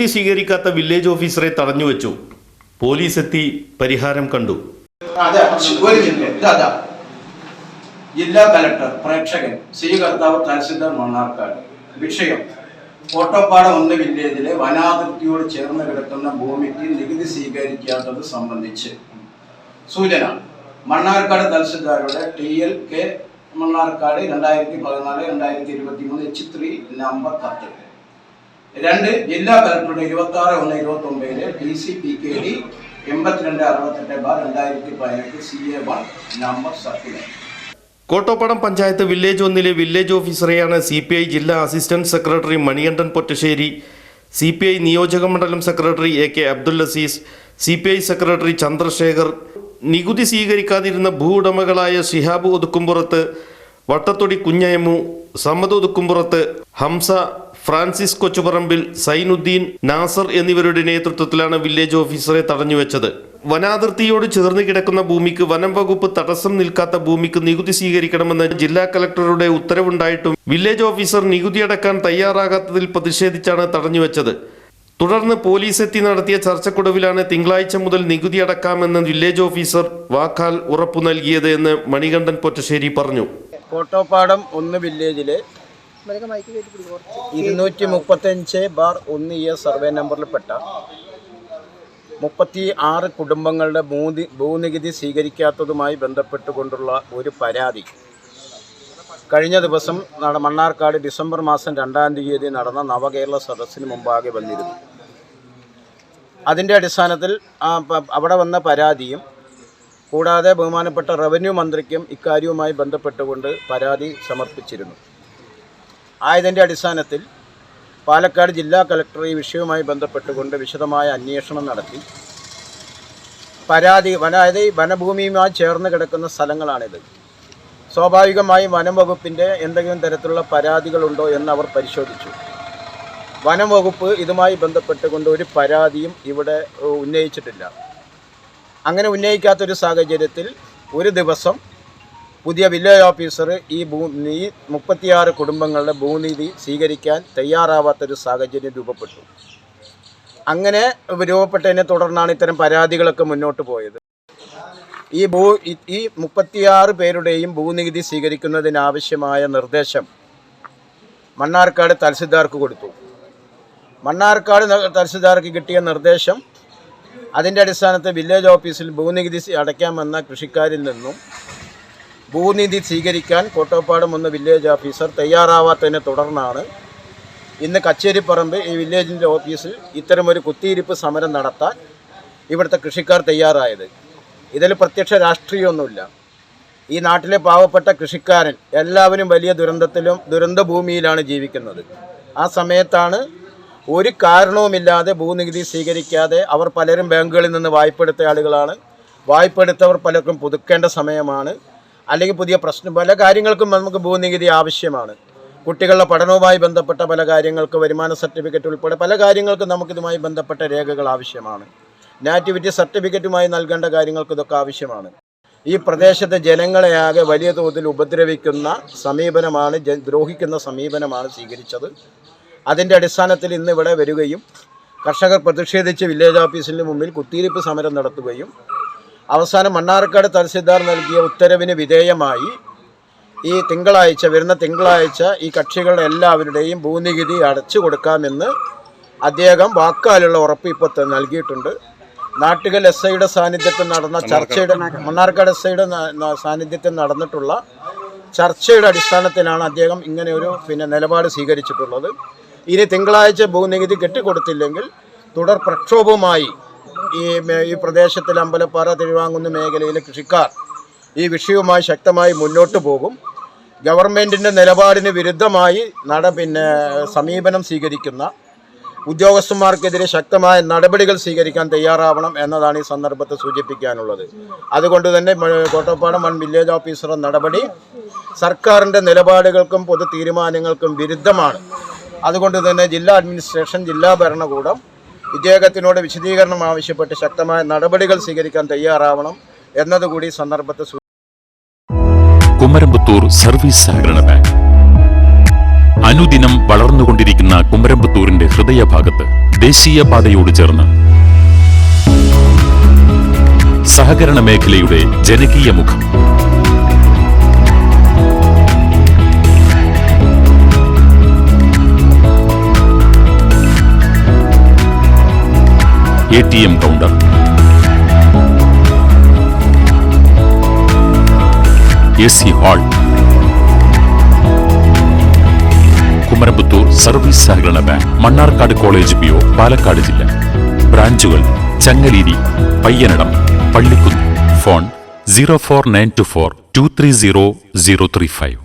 നികുതി സ്വീകരിക്കാത്ത വില്ലേജ് ഓഫീസറെ തടഞ്ഞു വെച്ചു. പോലീസ് എത്തി പരിഹാരം കണ്ടു. ജില്ലാ കലക്ടർ പ്രേക്ഷകൻ സ്വീകർത്താവ് തഹസിൽദാർ മണ്ണാർക്കാട്. വിഷയം കോട്ടപ്പാടം ഒന്ന് വില്ലേജിലെ വനാതിർത്തിയോട് ചേർന്ന് കിടക്കുന്ന ഭൂമിക്ക് നികുതി സ്വീകരിക്കാത്തത് സംബന്ധിച്ച്. സൂചന. മണ്ണാർക്കാട് തഹസിൽദാരുടെ ടി എൽ കെ മണ്ണാർക്കാട് രണ്ടായിരത്തി പതിനാല് രണ്ടായിരത്തി ഇരുപത്തി മൂന്ന് എച്ച് ത്രീ നമ്പർ പത്ത്. രണ്ട് ജില്ലാ കലക്ടറുടെ ഇരുപത്തി ആറ് ഒന്ന് ഇരുപത്തി ഒമ്പതിലെ D C P K D എൺപത്തിരണ്ട് അറുപത്തെട്ട് ബാർ രണ്ടായിരത്തി പതിനെട്ട് C A one number circular Kottopadam panchayat village ഒന്നിലെ വില്ലേജ് ഓഫീസറെയാണ് സി പി ഐ ജില്ലാ assistant secretary Manikandan Pottassery C P I നിയോജക മണ്ഡലം secretary A K Abdul Azeez C P I secretary Chandrasekhar നികുതി സ്വീകരിക്കാതിരുന്ന ഭൂ ഉടമകളായ ഷിഹാബ് ഒതുക്കുംപുറത്ത് വട്ടത്തൊടി കുഞ്ഞയമു സമ്മദ് ഒതുക്കുംപുറത്ത് ഹംസ ഫ്രാൻസിസ് കൊച്ചുപറമ്പിൽ സൈനുദ്ദീൻ നാസർ എന്നിവരുടെ നേതൃത്വത്തിലാണ് വില്ലേജ് ഓഫീസറെ തടഞ്ഞുവെച്ചത് വനാതിർത്തിയോട് ചേർന്ന് കിടക്കുന്ന ഭൂമിക്ക് വനം വകുപ്പ് തടസ്സം നിൽക്കാത്ത ഭൂമിക്ക് നികുതി സ്വീകരിക്കണമെന്ന് ജില്ലാ കലക്ടറുടെ ഉത്തരവുണ്ടായിട്ടും വില്ലേജ് ഓഫീസർ നികുതി അടക്കാൻ തയ്യാറാകാത്തതിൽ പ്രതിഷേധിച്ചാണ് തടഞ്ഞുവെച്ചത് തുടർന്ന് പോലീസ് എത്തി നടത്തിയ ചർച്ചക്കൊടുവിലാണ് തിങ്കളാഴ്ച മുതൽ നികുതി അടക്കാമെന്ന് വില്ലേജ് ഓഫീസർ വാക്കാൽ ഉറപ്പു നൽകിയത് എന്ന് മണികണ്ഠൻ പൊറ്റശ്ശേരി പറഞ്ഞു. കോട്ടോപ്പാടം ഒന്ന് വില്ലേജിലെ ഇരുന്നൂറ്റി മുപ്പത്തഞ്ച് ബാർ ഒന്ന് ഇയർ സർവേ നമ്പറിൽപ്പെട്ട മുപ്പത്തി ആറ് കുടുംബങ്ങളുടെ ഭൂതി ഭൂനികുതി സ്വീകരിക്കാത്തതുമായി ബന്ധപ്പെട്ടുകൊണ്ടുള്ള ഒരു പരാതി. കഴിഞ്ഞ ദിവസം നട മണ്ണാർക്കാട് ഡിസംബർ മാസം രണ്ടാം തീയതി നടന്ന നവകേരള സദസ്സിന് മുമ്പാകെ വന്നിരുന്നു. അതിന്റെ അടിസ്ഥാനത്തിൽ അവിടെ വന്ന പരാതിയും കൂടാതെ ബഹുമാനപ്പെട്ട റവന്യൂ മന്ത്രിക്കും ഇക്കാര്യവുമായി ബന്ധപ്പെട്ടുകൊണ്ട് പരാതി സമർപ്പിച്ചിരുന്നു. ആയതിന്റെ അടിസ്ഥാനത്തിൽ പാലക്കാട് ജില്ലാ കലക്ടർ ഈ വിഷയവുമായി ബന്ധപ്പെട്ടുകൊണ്ട് വിശദമായ അന്വേഷണം നടത്തി. പരാതി അതായത് വനഭൂമിയുമായി ചേർന്ന് കിടക്കുന്ന സ്ഥലങ്ങളാണിത്. സ്വാഭാവികമായും വനം വകുപ്പിന്റെ എന്തെങ്കിലും തരത്തിലുള്ള പരാതികളുണ്ടോ എന്ന് അവർ പരിശോധിച്ചു. വനം വകുപ്പ് ഇതുമായി ബന്ധപ്പെട്ടുകൊണ്ട് ഒരു പരാതിയും ഇവിടെ ഉന്നയിച്ചിട്ടില്ല. അങ്ങനെ ഉന്നയിക്കാത്തൊരു സാഹചര്യത്തിൽ ഒരു ദിവസം പുതിയ വില്ലേജ് ഓഫീസർ ഈ ഭൂ ഈ മുപ്പത്തിയാറ് കുടുംബങ്ങളുടെ ഭൂനിധി സ്വീകരിക്കാൻ തയ്യാറാവാത്തൊരു സാഹചര്യം രൂപപ്പെട്ടു. അങ്ങനെ രൂപപ്പെട്ടതിനെ തുടർന്നാണ് ഇത്തരം പരാതികളൊക്കെ മുന്നോട്ട് പോയത്. ഈ ഭൂ ഈ- മുപ്പത്തിയാറ് പേരുടെയും ഭൂനികുതി സ്വീകരിക്കുന്നതിനാവശ്യമായ നിർദ്ദേശം മണ്ണാർക്കാട് തഹസിൽദാർക്ക് കൊടുത്തു. മണ്ണാർക്കാട് തഹസിൽദാർക്ക് കിട്ടിയ നിർദ്ദേശം അതിന്റെ അടിസ്ഥാനത്തിൽ വില്ലേജ് ഓഫീസിൽ ഭൂനികുതി അടയ്ക്കാമെന്ന കൃഷിക്കാരിൽ നിന്നും ഭൂനിധി സ്വീകരിക്കാൻ കോട്ടോപ്പാടം എന്ന വില്ലേജ് ഓഫീസർ തയ്യാറാവാത്തതിനെ തുടർന്നാണ് ഇന്ന് കച്ചേരിപ്പറമ്പ് ഈ വില്ലേജിന്റെ ഓഫീസിൽ ഇത്തരമൊരു കുത്തിയിരിപ്പ് സമരം നടത്താൻ ഇവിടുത്തെ കൃഷിക്കാർ തയ്യാറായത്. ഇതിൽ പ്രത്യക്ഷ രാഷ്ട്രീയമൊന്നുമില്ല. ഈ നാട്ടിലെ പാവപ്പെട്ട കൃഷിക്കാരൻ എല്ലാവരും വലിയ ദുരന്തത്തിലും ദുരന്തഭൂമിയിലാണ് ജീവിക്കുന്നത്. ആ സമയത്താണ് ഒരു കാരണവുമില്ലാതെ ഭൂനികുതി സ്വീകരിക്കാതെ അവർ പലരും ബാങ്കുകളിൽ നിന്ന് വായ്പ ആളുകളാണ്. വായ്പ എടുത്തവർ പലർക്കും പുതുക്കേണ്ട സമയമാണ്. അല്ലെങ്കിൽ പുതിയ പ്രശ്നം പല കാര്യങ്ങൾക്കും നമുക്ക് ഭൂനികുതി ആവശ്യമാണ്. കുട്ടികളുടെ പഠനവുമായി ബന്ധപ്പെട്ട പല കാര്യങ്ങൾക്ക് വരുമാന സർട്ടിഫിക്കറ്റ് ഉൾപ്പെടെ പല കാര്യങ്ങൾക്കും നമുക്കിതുമായി ബന്ധപ്പെട്ട രേഖകൾ ആവശ്യമാണ്. നാറ്റിവിറ്റി സർട്ടിഫിക്കറ്റുമായി നൽകേണ്ട കാര്യങ്ങൾക്ക് ഇതൊക്കെ ആവശ്യമാണ്. ഈ പ്രദേശത്തെ ജനങ്ങളെയാകെ വലിയ തോതിൽ ഉപദ്രവിക്കുന്ന സമീപനമാണ് ദ്രോഹിക്കുന്ന സമീപനമാണ് സ്വീകരിച്ചത്. അതിന്റെ അടിസ്ഥാനത്തിൽ ഇന്ന് ഇവിടെ വരികയും കർഷകർ പ്രതിഷേധിച്ച് വില്ലേജ് ഓഫീസിന് മുമ്പിൽ കുത്തിയിരിപ്പ് സമരം നടത്തുകയും അവസാനം മണ്ണാർക്കാട് തഹസിൽദാർ നൽകിയ ഉത്തരവിന് വിധേയമായി ഈ തിങ്കളാഴ്ച വരുന്ന തിങ്കളാഴ്ച ഈ കക്ഷികളുടെ എല്ലാവരുടെയും ഭൂനികുതി അടച്ചു കൊടുക്കാമെന്ന് അദ്ദേഹം വാക്കാലുള്ള ഉറപ്പ് ഇപ്പോൾ നൽകിയിട്ടുണ്ട്. നാട്ടുകൽ എസ് ഐയുടെ സാന്നിധ്യത്തിൽ നടന്ന ചർച്ചയുടെ മണ്ണാർക്കാട് എസ് ഐയുടെ സാന്നിധ്യത്തിൽ നടന്നിട്ടുള്ള ചർച്ചയുടെ അടിസ്ഥാനത്തിലാണ് അദ്ദേഹം ഇങ്ങനെ ഒരു പിന്നെ നിലപാട് സ്വീകരിച്ചിട്ടുള്ളത്. ഇനി തിങ്കളാഴ്ച ഭൂനികുതി കെട്ടിക്കൊടുത്തില്ലെങ്കിൽ തുടർ പ്രക്ഷോഭവുമായി ഈ ഈ പ്രദേശത്തിൽ അമ്പലപ്പാറ തിരുവാങ്കുന്ന് മേഖലയിലെ കൃഷിക്കാർ ഈ വിഷയവുമായി ശക്തമായി മുന്നോട്ട് പോകും. ഗവൺമെന്റിന്റെ നിലപാടിന് വിരുദ്ധമായി നട പിന്നെ സമീപനം സ്വീകരിക്കുന്ന ഉദ്യോഗസ്ഥന്മാർക്കെതിരെ ശക്തമായ നടപടികൾ സ്വീകരിക്കാൻ തയ്യാറാവണം എന്നതാണ് ഈ സന്ദർഭത്തെ സൂചിപ്പിക്കാനുള്ളത്. അതുകൊണ്ട് തന്നെ കോട്ടപ്പാടം വൺ വില്ലേജ് ഓഫീസറുടെ നടപടി സർക്കാരിന്റെ നിലപാടുകൾക്കും പൊതു തീരുമാനങ്ങൾക്കും വിരുദ്ധമാണ്. അതുകൊണ്ട് തന്നെ ജില്ലാ അഡ്മിനിസ്ട്രേഷൻ ജില്ലാ ഭരണകൂടം ഇദ്ദേഹത്തിനോട് വിശദീകരണം ആവശ്യപ്പെട്ട് ശക്തമായ നടപടികൾ സ്വീകരിക്കാൻ തയ്യാറാവണം എന്നതുകൂടി സന്ദർഭത്തെ കുമരമ്പത്തൂർ സർവീസ് സഹകരണ ബാങ്ക്. അനുദിനം വളർന്നുകൊണ്ടിരിക്കുന്ന കുമരമ്പത്തൂരിന്റെ ഹൃദയഭാഗത്ത് ദേശീയപാതയോട് ചേർന്ന് സഹകരണ മേഖലയുടെ ജനകീയ മുഖം. A T M counter A C hall Kumarampathur service സഹകരണ bank Mannarkkad college P O Palakkad ജില്ല ബ്രാഞ്ചുകൾ Changaleri Payyanadam Pallikkunnu phone zero four nine two four two three zero zero three five